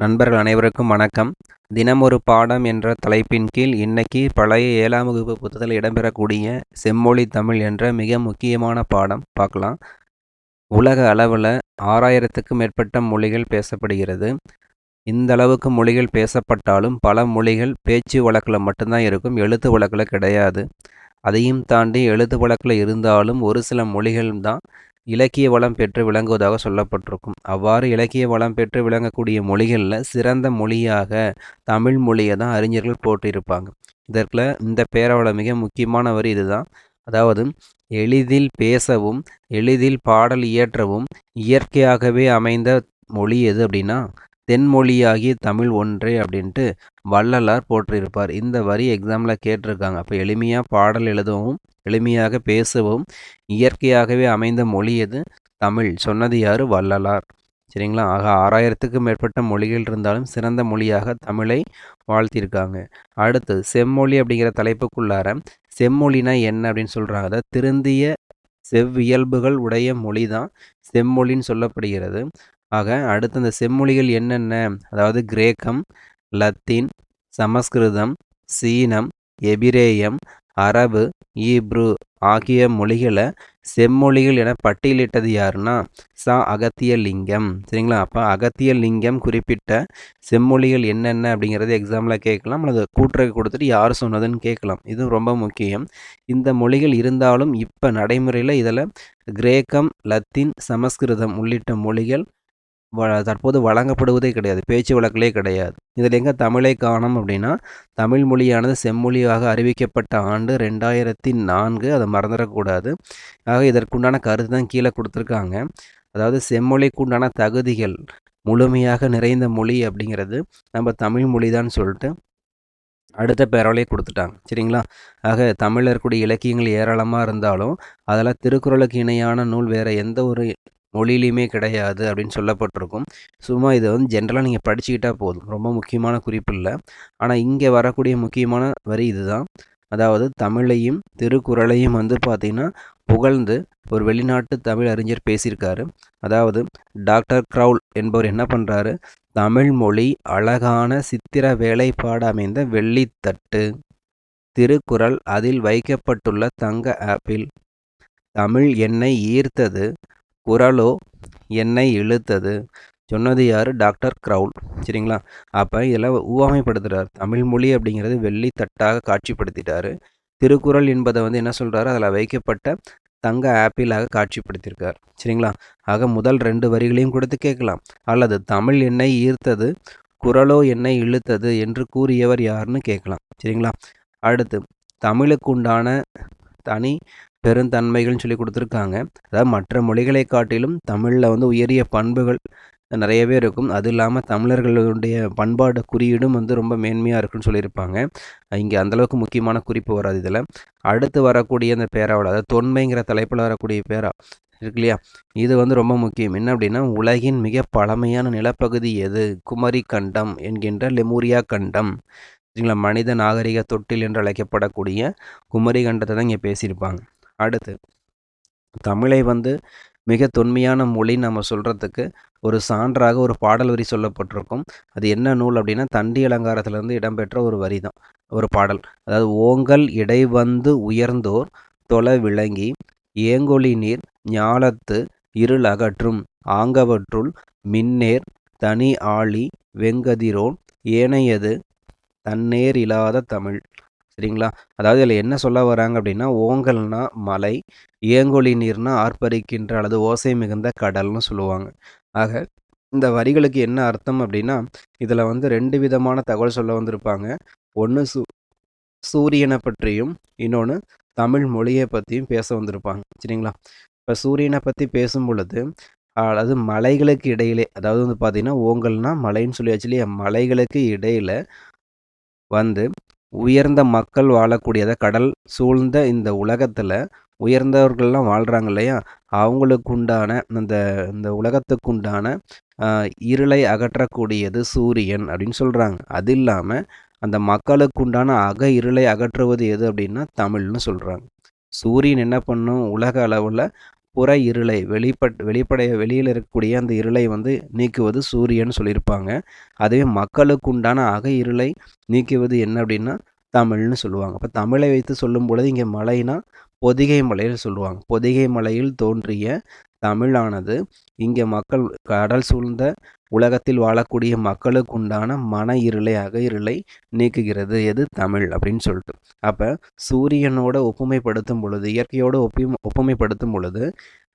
நண்பர்கள் அனைவருக்கும் வணக்கம். தினமொரு பாடம் என்ற தலைப்பின் கீழ் இன்னைக்கு பழைய ஏழாம் வகுப்பு புத்தகத்தில் இடம்பெறக்கூடிய செம்மொழி தமிழ் என்ற மிக முக்கியமான பாடம் பார்க்கலாம். உலக அளவில் ஆறாயிரத்துக்கும் மேற்பட்ட மொழிகள் பேசப்படுகிறது. இந்த அளவுக்கு மொழிகள் பேசப்பட்டாலும் பல மொழிகள் பேச்சு வழக்கில் மட்டும்தான் இருக்கும் எழுத்து வழக்கில் கிடையாது. அதையும் தாண்டி எழுத்து வழக்கில் இருந்தாலும் ஒரு சில மொழிகள் தான் இலக்கிய வளம் பெற்று விளங்குவதாக சொல்லப்பட்டிருக்கும். அவ்வாறு இலக்கிய வளம் பெற்று விளங்கக்கூடிய மொழிகளில் சிறந்த மொழியாக தமிழ் மொழியை தான் அறிஞர்கள் போட்டிருப்பாங்க இதற்குல இந்த பேரோட மிக முக்கியமான வரி இதுதான். அதாவது எளிதில் பேசவும் எளிதில் பாடல் இயற்றவும் இயற்கையாகவே அமைந்த மொழி எது அப்படின்னா தென்மொழியாகிய தமிழ் ஒன்றே அப்படின்ட்டு வள்ளலார் போற்றிருப்பார். இந்த வரி எக்ஸாமில் கேட்டிருக்காங்க. அப்போ எளிமையாக பாடல் எழுதவும் எளிமையாக பேசவும் இயற்கையாகவே அமைந்த மொழி எது? தமிழ். சொன்னது யார்? வள்ளலார். சரிங்களா? ஆக ஆறாயிரத்துக்கும் மேற்பட்ட மொழிகள் இருந்தாலும் சிறந்த மொழியாக தமிழை வாழ்த்தியிருக்காங்க அடுத்து செம்மொழி அப்படிங்கிற தலைப்புக்குள்ளார செம்மொழினா என்ன அப்படின்னு சொல்கிறாங்க அதாவது திருந்திய செவ்வியல்புகள் உடைய மொழி தான் செம்மொழின்னு சொல்லப்படுகிறது. ஆக அடுத்து அந்த செம்மொழிகள் என்னென்ன? அதாவது கிரேக்கம் லத்தீன் சமஸ்கிருதம் சீனம் எபிரேயம் அரபு ஈப்ரு ஆகிய மொழிகளை செம்மொழிகள் என பட்டியலிட்டது யாருன்னா சா. அகத்திய லிங்கம் சரிங்களா? அப்போ அகத்திய லிங்கம் குறிப்பிட்ட செம்மொழிகள் என்னென்ன அப்படிங்கிறது எக்ஸாமில் கேட்கலாம். அல்லது கூட்டுரை கொடுத்துட்டு யார் சொன்னதுன்னு கேட்கலாம். இது ரொம்ப முக்கியம். இந்த மொழிகள் இருந்தாலும் இப்போ நடைமுறையில் இதில் கிரேக்கம் லத்தீன் சமஸ்கிருதம் உள்ளிட்ட மொழிகள் தற்போது வழங்கப்படுவதே கிடையாது. பேச்சு வழக்கிலே கிடையாது. இதில் எங்கே தமிழை காணும் அப்படின்னா தமிழ் மொழியானது செம்மொழியாக அறிவிக்கப்பட்ட ஆண்டு ரெண்டாயிரத்தி நான்கு அதை மறந்துடக்கூடாது. ஆக இதற்குண்டான கருத்து தான் கீழே கொடுத்துருக்காங்க. அதாவது செம்மொழிக்குண்டான தகுதிகள் முழுமையாக நிறைந்த மொழி அப்படிங்கிறது நம்ம தமிழ் மொழி தான் சொல்லிட்டு அடுத்த பேரோலே கொடுத்துட்டாங்க. சரிங்களா? ஆக தமிழில் இருக்கக்கூடிய இலக்கியங்கள் ஏராளமாக இருந்தாலும் அதெல்லாம் திருக்குறளுக்கு இணையான நூல் வேறு எந்த ஒரு மொழியிலையுமே கிடையாது அப்படின்னு சொல்லப்பட்டிருக்கும். சும்மா இதை வந்து ஜென்ரலாக நீங்கள் படிச்சுக்கிட்டால் போதும். ரொம்ப முக்கியமான குறிப்பு இல்லை. ஆனால் இங்கே வரக்கூடிய முக்கியமான வரி இதுதான். அதாவது தமிழையும் திருக்குறளையும் வந்து பார்த்திங்கன்னா புகழ்ந்து ஒரு வெளிநாட்டு தமிழ் அறிஞர் பேசியிருக்காரு. அதாவது டாக்டர் க்ரவுல் என்பவர் என்ன பண்ணுறாரு தமிழ் மொழி அழகான சித்திர வேலைப்பாடு அமைந்த வெள்ளித்தட்டு. திருக்குறள் அதில் வைக்கப்பட்டுள்ள தங்க ஆப்பிள். தமிழ் என்னை ஈர்த்தது. குரலோ என்னை இழுத்தது. சொன்னது யார்? டாக்டர் க்ரௌல் சரிங்களா? அப்போ இதெல்லாம் ஊவாமைப்படுத்துகிறார் தமிழ் மொழி அப்படிங்கிறது வெள்ளி தட்டாக காட்சிப்படுத்திட்டார். திருக்குறள் என்பதை வந்து என்ன சொல்கிறாரு அதில் வைக்கப்பட்ட தங்க ஆப்பிளாக காட்சிப்படுத்தியிருக்கார். சரிங்களா? ஆக முதல் ரெண்டு வரிகளையும் கொடுத்து கேட்கலாம். அல்லது தமிழ் என்னை ஈர்த்தது குரலோ என்னை இழுத்தது என்று கூறியவர் யாருன்னு கேட்கலாம். சரிங்களா? அடுத்து தமிழுக்கு உண்டான தனி பெருந்தன்மைகள்னு சொல்லி கொடுத்துருக்காங்க. அதாவது மற்ற மொழிகளை காட்டிலும் தமிழில் வந்து உயரிய பண்புகள் நிறையவே இருக்கும். அது இல்லாமல் தமிழர்களுடைய பண்பாடு குறியீடும் வந்து ரொம்ப மேன்மையாக இருக்குன்னு சொல்லியிருப்பாங்க. இங்கே அந்தளவுக்கு முக்கியமான குறிப்பு வராது இதில். அடுத்து வரக்கூடிய அந்த பேராவில் அதாவது தொன்மைங்கிற தலைப்பில் வரக்கூடிய பேரா இருக்கு இல்லையா? இது வந்து ரொம்ப முக்கியம். என்ன அப்படின்னா உலகின் மிக பழமையான நிலப்பகுதி எது? குமரி கண்டம் என்கின்ற லெமூரியா கண்டம். சரிங்களா? மனித நாகரிக தொட்டில் என்று அழைக்கப்படக்கூடிய குமரி கண்டத்தை தான் இங்கே பேசியிருப்பாங்க. அடுத்து தமிழை வந்து மிக தொன்மையான மொழி நம்ம சொல்கிறதுக்கு ஒரு சான்றாக ஒரு பாடல் வரி சொல்லப்பட்டிருக்கும். அது என்ன நூல் அப்படின்னா தண்டி அலங்காரத்திலேருந்து இடம்பெற்ற ஒரு வரி தான் ஒரு பாடல். அதாவது ஓங்கல் இடை வந்து உயர்ந்தோர் தொலை விளங்கி ஏங்கொழி நீர் ஞாலத்து இருள் அகற்றும் ஆங்கவற்றுள் மின்னேர் தனி ஆழி வெங்கதிரோன் ஏனையது தன்னேர் இல்லாத தமிழ். சரிங்களா? அதாவது இதில் என்ன சொல்ல வராங்க அப்படின்னா ஓங்கல்னா மலை ஏங்கொழி நீர்னா ஆர்ப்பரிக்கின்ற அல்லது ஓசை மிகுந்த கடல்னு சொல்லுவாங்க. ஆக இந்த வரிகளுக்கு என்ன அர்த்தம் அப்படின்னா இதில் வந்து ரெண்டு விதமான தகவல் சொல்ல வந்திருப்பாங்க. ஒன்று சூ சூரியனை பற்றியும் இன்னொன்று தமிழ் மொழியை பற்றியும் பேச வந்திருப்பாங்க. சரிங்களா? இப்போ சூரியனை பற்றி பேசும் பொழுது அதாவது மலைகளுக்கு இடையிலே அதாவது வந்து பார்த்திங்கன்னா ஓங்கல்னா மலைன்னு சொல்லியாச்சு இல்லையா? மலைகளுக்கு இடையில் வந்து உயர்ந்த மக்கள் வாழக்கூடியதை கடல் சூழ்ந்த இந்த உலகத்தில் உயர்ந்தவர்கள்லாம் வாழ்கிறாங்க இல்லையா? அவங்களுக்கு உண்டான அந்த இந்த உலகத்துக்கு உண்டான இருளை அகற்றக்கூடியது சூரியன் அப்படின்னு சொல்கிறாங்க அது இல்லாமல் அந்த மக்களுக்கு உண்டான அக இருளை அகற்றுவது எது அப்படின்னா தமிழ்னு சொல்கிறாங்க சூரியன் என்ன பண்ணும்? உலக அளவில் புற இருளை வெளிப்பட் வெளிப்படைய வெளியில் இருக்கக்கூடிய அந்த இருளை வந்து நீக்குவது சூரியன் சொல்லியிருப்பாங்க. அதுவே மக்களுக்கு உண்டான அக இருளை நீக்குவது என்ன அப்படின்னா தமிழ்னு சொல்லுவாங்க. இப்போ தமிழை வைத்து சொல்லும் பொழுது இங்கே மலைனா பொதிகை மலையில் சொல்லுவாங்க. பொதிகை மலையில் தோன்றிய தமிழானது. இங்கே மக்கள் கடல் சூழ்ந்த உலகத்தில் வாழக்கூடிய மக்களுக்கு உண்டான மன இருளை அகையிருளை இருளை நீக்குகிறது. எது? தமிழ் அப்படின்னு சொல்லிட்டு. அப்போ சூரியனோட ஒப்புமைப்படுத்தும் பொழுது இயற்கையோடு ஒப்பி ஒப்புமைப்படுத்தும் பொழுது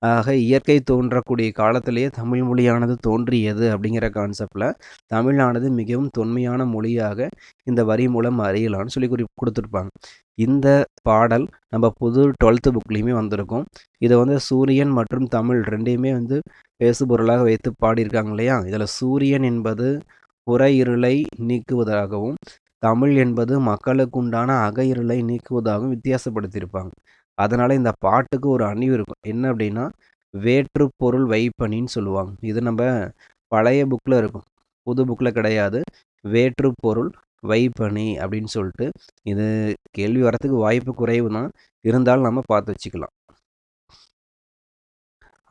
ஆக இயற்கை தோன்றக்கூடிய காலத்திலேயே தமிழ் மொழியானது தோன்றியது அப்படிங்கிற கான்செப்டில் தமிழானது மிகவும் தொன்மையான மொழியாக இந்த வரி மூலம் அறியலாம்னு சொல்லி குறி கொடுத்துருப்பாங்க. இந்த பாடல் நம்ம புது டுவெல்த்து புக்லேயுமே வந்திருக்கும். இதை வந்து சூரியன் மற்றும் தமிழ் ரெண்டையுமே வந்து பேசுபொருளாக வைத்து பாடியிருக்காங்க இல்லையா? இதில் சூரியன் என்பது புற இருளை நீக்குவதாகவும் தமிழ் என்பது மக்களுக்கு உண்டான அக இருளை நீக்குவதாகவும் வித்தியாசப்படுத்தியிருப்பாங்க. அதனால் இந்த பாட்டுக்கு ஒரு அணிவு இருக்கும். என்ன அப்படின்னா வேற்று பொருள் வைப்பனின்னு சொல்லுவாங்க. இது நம்ம பழைய புக்கில் இருக்கும். புது புக்கில் கிடையாது. வேற்று பொருள் வைப்பனி அப்படின்னு சொல்லிட்டு இது கேள்வி வரத்துக்கு வாய்ப்பு குறைவு தான் இருந்தாலும் நம்ம பார்த்து வச்சுக்கலாம்.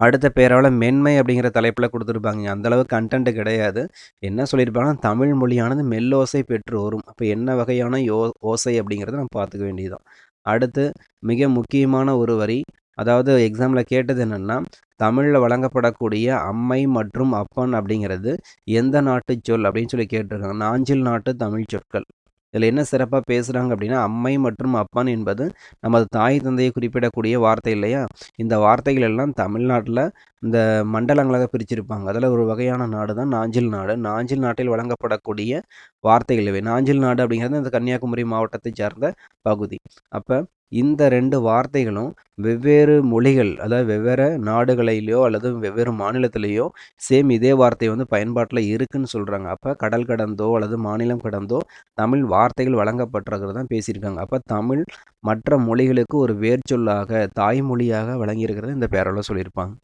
அடுத்த பேரால் மென்மை அப்படிங்கிற தலைப்பில் கொடுத்துருப்பாங்க. அந்தளவு கண்டென்ட் கிடையாது. என்ன சொல்லியிருப்பாங்கன்னா தமிழ் மொழியானது மெல்லோசை பெற்று வரும் அப்போ என்ன வகையான யோ ஓசை அப்படிங்கிறத நம்ம பார்த்துக்க வேண்டியதுதான். அடுத்து மிக முக்கியமான ஒரு வரி அதாவது எக்ஸாமில் கேட்டது என்னென்னா தமிழில் வழங்கப்படக்கூடிய அம்மை மற்றும் அப்பன் அப்படிங்கிறது எந்த நாட்டு சொல் அப்படின்னு சொல்லி கேட்டிருக்காங்க. நாஞ்சில் நாட்டு தமிழ் சொற்கள். இதில் என்ன சிறப்பாக பேசுகிறாங்க அப்படின்னா அம்மை மற்றும் அப்பன் என்பது நமது தாய் தந்தையை குறிப்பிடக்கூடிய வார்த்தை இல்லையா? இந்த வார்த்தைகள் எல்லாம் தமிழ்நாட்டில் இந்த மண்டலங்களாக பிரிச்சிருப்பாங்க. அதில் ஒரு வகையான நாடு தான் நாஞ்சில் நாடு. நாஞ்சில் நாட்டில் வழங்கப்படக்கூடிய வார்த்தைகள் இவை. நாஞ்சில் நாடு அப்படிங்கிறது இந்த கன்னியாகுமரி மாவட்டத்தை சார்ந்த பகுதி. அப்போ இந்த ரெண்டு வார்த்தைகளும் வெவ்வேறு மொழிகள் அதாவது வெவ்வேறு நாடுகளிலேயோ அல்லது வெவ்வேறு மாநிலத்திலேயோ சேம் இதே வார்த்தை வந்து பயன்பாட்டில் இருக்குன்னு சொல்கிறாங்க அப்போ கடல் கடந்தோ அல்லது மாநிலம் கடந்தோ தமிழ் வார்த்தைகள் வழங்கப்பட்டிருக்கிறது தான் பேசியிருக்காங்க. அப்போ தமிழ் மற்ற மொழிகளுக்கு ஒரு வேர்ச்சொல்லாக தாய்மொழியாக வழங்கியிருக்கிறது இந்த பேரில் சொல்லியிருப்பாங்க.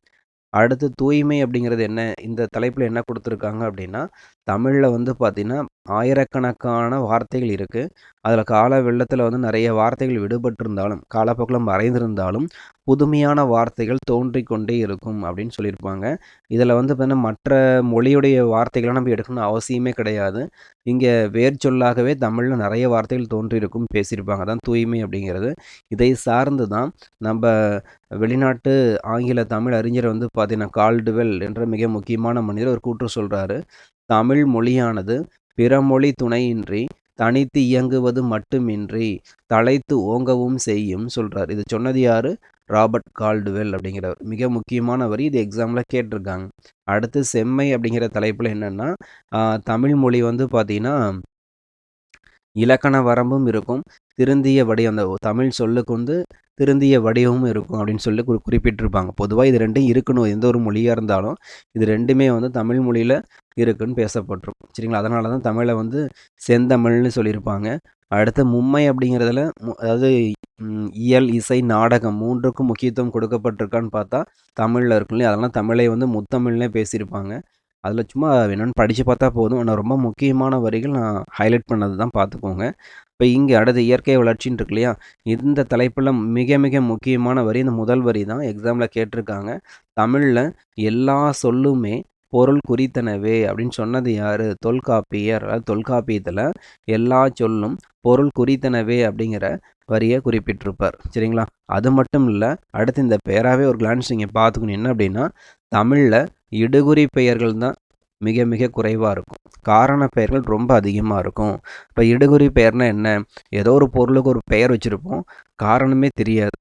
அடுத்து தூய்மை அப்படிங்கிறது என்ன? இந்த தலைப்பில் என்ன கொடுத்துருக்காங்க அப்படின்னா தமிழில் வந்து பார்த்திங்கன்னா ஆயிரக்கணக்கான வார்த்தைகள் இருக்குது அதில் கால வெள்ளத்தில் வந்து நிறைய வார்த்தைகள் விடுபட்டிருந்தாலும் காலப்போக்கில் மறைந்திருந்தாலும் புதுமையான வார்த்தைகள் தோன்றிக்கொண்டே இருக்கும் அப்படின்னு சொல்லியிருப்பாங்க. இதில் வந்து பார்த்தீங்கன்னா மற்ற மொழியுடைய வார்த்தைகளை நம்ம எடுக்கணும்னு அவசியமே கிடையாது. இங்கே வேர் சொல்லாகவே தமிழில் நிறைய வார்த்தைகள் தோன்றியிருக்கும் பேசியிருப்பாங்க. தான் தூய்மை அப்படிங்கிறது. இதை சார்ந்து தான் நம்ம வெளிநாட்டு ஆங்கில தமிழ் அறிஞர் வந்து பார்த்தீங்கன்னா கால்டுவெல் என்ற மிக முக்கியமான மனிதர் ஒரு கூற்று சொல்கிறாரு தமிழ் மொழியானது பிறமொழி துணையின்றி தனித்து இயங்குவது மட்டுமின்றி தலைத்து ஓங்கவும் செய்யும் சொல்கிறார் இது சொன்னது யார்? ராபர்ட் கால்டுவெல் அப்படிங்கிறவர். மிக முக்கியமான வரி இது எக்ஸாமில் கேட்டிருக்காங்க. அடுத்து செம்மை அப்படிங்கிற தலைப்பில் என்னென்னா தமிழ் மொழி வந்து பார்த்திங்கன்னா இலக்கண வரம்பும் இருக்கும். திருந்திய வடி அந்த தமிழ் சொல்லுக்கு வந்து திருந்திய வடிவமும் இருக்கும் அப்படின்னு சொல்லி குறி குறிப்பிட்டிருப்பாங்க. பொதுவாக இது ரெண்டும் இருக்கணும். எந்த ஒரு மொழியாக இருந்தாலும் இது ரெண்டுமே வந்து தமிழ் மொழியில் இருக்குன்னு பேசப்பட்டிருக்கும். சரிங்களா? அதனால தான் தமிழை வந்து செந்தமிழ்னு சொல்லியிருப்பாங்க. அடுத்து மும்மை அப்படிங்கிறதுல அதாவது இயல் இசை நாடகம் மூன்றுக்கும் முக்கியத்துவம் கொடுக்கப்பட்டிருக்கான்னு பார்த்தா தமிழில் இருக்கும் இல்லையா அதெல்லாம் தமிழை வந்து முத்தமிழ்னே பேசியிருப்பாங்க. அதில் சும்மா வேணும்னு படித்து பார்த்தா போதும். ஆனால் ரொம்ப முக்கியமான வரிகள் நான் ஹைலைட் பண்ணது தான் பார்த்துக்கோங்க. இப்போ இங்கே அடுத்து இயற்கை வளர்ச்சின்னு இருக்கு இல்லையா? இந்த தலைப்பில் மிக மிக முக்கியமான வரி இந்த முதல் வரி தான் எக்ஸாமில் கேட்டிருக்காங்க. தமிழில் எல்லா சொல்லுமே பொருள் குறித்தனவே அப்படின்னு சொன்னது யார்? தொல்காப்பியர். தொல்காப்பியத்தில் எல்லா சொல்லும் பொருள் குறித்தனவே அப்படிங்கிற வரியை குறிப்பிட்டிருப்பார். சரிங்களா? அது மட்டும் இல்லை அடுத்து இந்த பேராகவே ஒரு கிளான்ஸ் நீங்கள் பார்த்துக்கணும். என்ன அப்படின்னா தமிழில் இடுகுறி பெயர்கள் தான் மிக மிக குறைவாக இருக்கும். காரண பெயர்கள் ரொம்ப அதிகமாக இருக்கும். இப்போ இடுகுறி பெயர்னால் என்ன? ஏதோ ஒரு பொருளுக்கு ஒரு பெயர் வச்சுருப்போம். காரணமே தெரியாது.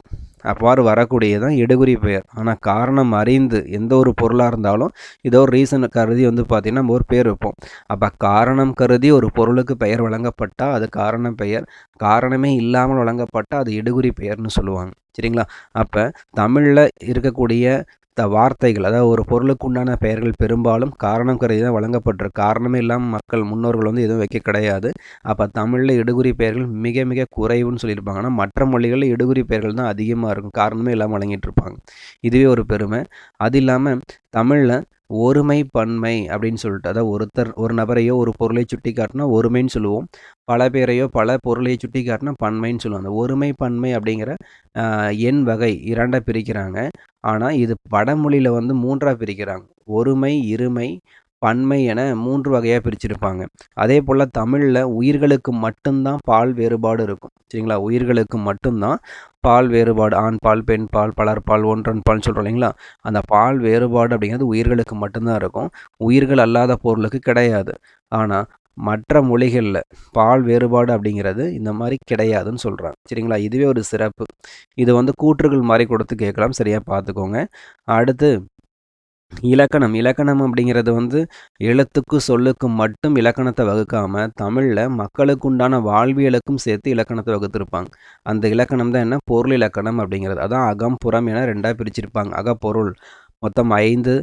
அவ்வாறு வரக்கூடியதான் இடுகுறி பெயர். ஆனால் காரணம் அறிந்து எந்த ஒரு பொருளாக இருந்தாலும் ஏதோ ஒரு ரீசன் கருதி வந்து பார்த்திங்கன்னா நம்ம ஒரு பேர் வைப்போம். அப்போ காரணம் கருதி ஒரு பொருளுக்கு பெயர் வழங்கப்பட்டால் அது காரண பெயர். காரணமே இல்லாமல் வழங்கப்பட்டால் அது இடுகுறி பெயர்னு சொல்லுவாங்க. சரிங்களா? அப்போ தமிழில் இருக்கக்கூடிய த வார்த்தைகள் அதாவது ஒரு பொருளுக்கு உண்டான பெயர்கள் பெரும்பாலும் காரணம் கருதி தான் வழங்கப்பட்டிருக்கு. காரணமே இல்லாமல் மக்கள் முன்னோர்கள் வந்து எதுவும் வைக்க கிடையாது. அப்போ தமிழில் இடுகுறி பெயர்கள் மிக மிக குறைவுன்னு சொல்லியிருப்பாங்கன்னா மற்ற மொழிகளில் இடுகுறி பெயர்கள் தான் அதிகமாக இருக்கும். காரணமே இல்லாமல் வழங்கிட்டு இருப்பாங்க. இதுவே ஒரு பெருமை. அது இல்லாமல் தமிழில் ஒருமை பன்மை அப்படின்னு சொல்லிட்டு அதாவது ஒருத்தர் ஒரு நபரையோ ஒரு பொருளை சுட்டி காட்டினா ஒருமைன்னு சொல்லுவோம். பல பேரையோ பல பொருளை சுட்டி காட்டினா பன்மைன்னு சொல்லுவோம். அந்த ஒருமை பன்மை அப்படிங்கிற எண் வகை இரண்டாக பிரிக்கிறாங்க. ஆனால் இது வடமொழியில் வந்து மூன்றாக பிரிக்கிறாங்க. ஒருமை இருமை பன்மை என மூன்று வகையாக பிரிச்சிருப்பாங்க. அதே போல் தமிழில் உயிர்களுக்கு மட்டும்தான் பால் வேறுபாடு இருக்கும். சரிங்களா? உயிர்களுக்கு மட்டும்தான் பால் வேறுபாடு. ஆண் பால் பெண் பால் பலர் பால் ஒன்றன் பால் சொல்கிறோம் இல்லைங்களா? அந்த பால் வேறுபாடு அப்படிங்கிறது உயிர்களுக்கு மட்டும்தான் இருக்கும். உயிர்கள் அல்லாத பொருளுக்கு கிடையாது. ஆனால் மற்ற மொழிகளில் பால் வேறுபாடு அப்படிங்கிறது இந்த மாதிரி கிடையாதுன்னு சொல்கிறாங்க சரிங்களா? இதுவே ஒரு சிறப்பு. இது வந்து கூற்றுகள் மாதிரி கொடுத்து கேட்கலாம். சரியாக பார்த்துக்கோங்க. அடுத்து இலக்கணம். இலக்கணம் அப்படிங்கிறது வந்து எழுத்துக்கு சொல்லுக்கு மட்டும் இலக்கணத்தை வகுக்காமல் தமிழில் மக்களுக்கு உண்டான வாழ்வியலுக்கும் சேர்த்து இலக்கணத்தை வகுத்திருப்பாங்க. அந்த இலக்கணம் தான் என்ன? பொருள் இலக்கணம் அப்படிங்கிறது. அதான் அகம் புறம் என ரெண்டாக பிரிச்சிருப்பாங்க. அகப்பொருள். மொத்தம் ஐந்து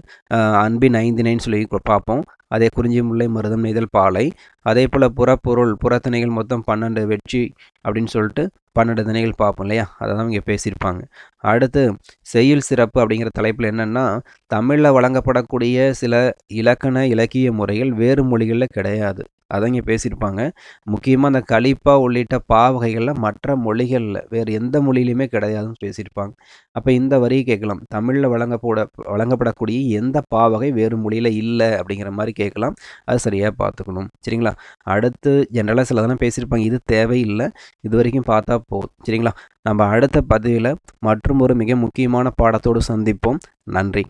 அன்பின் ஐந்தினைன்னு சொல்லி பார்ப்போம் அதே குறிஞ்சி முல்லை மருதம் நெய்தல் பாலை. அதே போல் புறப்பொருள் புறத்திணைகள் மொத்தம் பன்னெண்டு வெற்றி அப்படின்னு சொல்லிட்டு பன்னெண்டு திணைகள் பார்ப்போம் இல்லையா? அதை தான் இங்கே பேசியிருப்பாங்க. அடுத்து செய்யுள் சிறப்பு அப்படிங்கிற தலைப்பில் என்னென்னா தமிழில் வழங்கப்படக்கூடிய சில இலக்கண இலக்கிய முறைகள் வேறு மொழிகளில் கிடையாது. அதை இங்கே பேசியிருப்பாங்க. முக்கியமாக அந்த கலிப்பா உள்ளிட்ட பாவகைகளில் மற்ற மொழிகளில் வேறு எந்த மொழியிலையுமே கிடையாதுன்னு பேசியிருப்பாங்க. அப்போ இந்த வரியை கேட்கலாம். தமிழில் வழங்கப்பட வழங்கப்படக்கூடிய எந்த பாவகை வேறு மொழியில் இல்லை அப்படிங்கிற மாதிரி கேட்கலாம். அது சரியாக பார்த்துக்கணும். சரிங்களா? அடுத்து ஜென்ரலாக சில தானே பேசியிருப்பாங்க. இது தேவையில்லை. இது வரைக்கும் பார்த்தா போதும். சரிங்களா? நம்ம அடுத்த பதிவில் மற்றும் ஒரு மிக முக்கியமான பாடத்தோடு சந்திப்போம். நன்றி.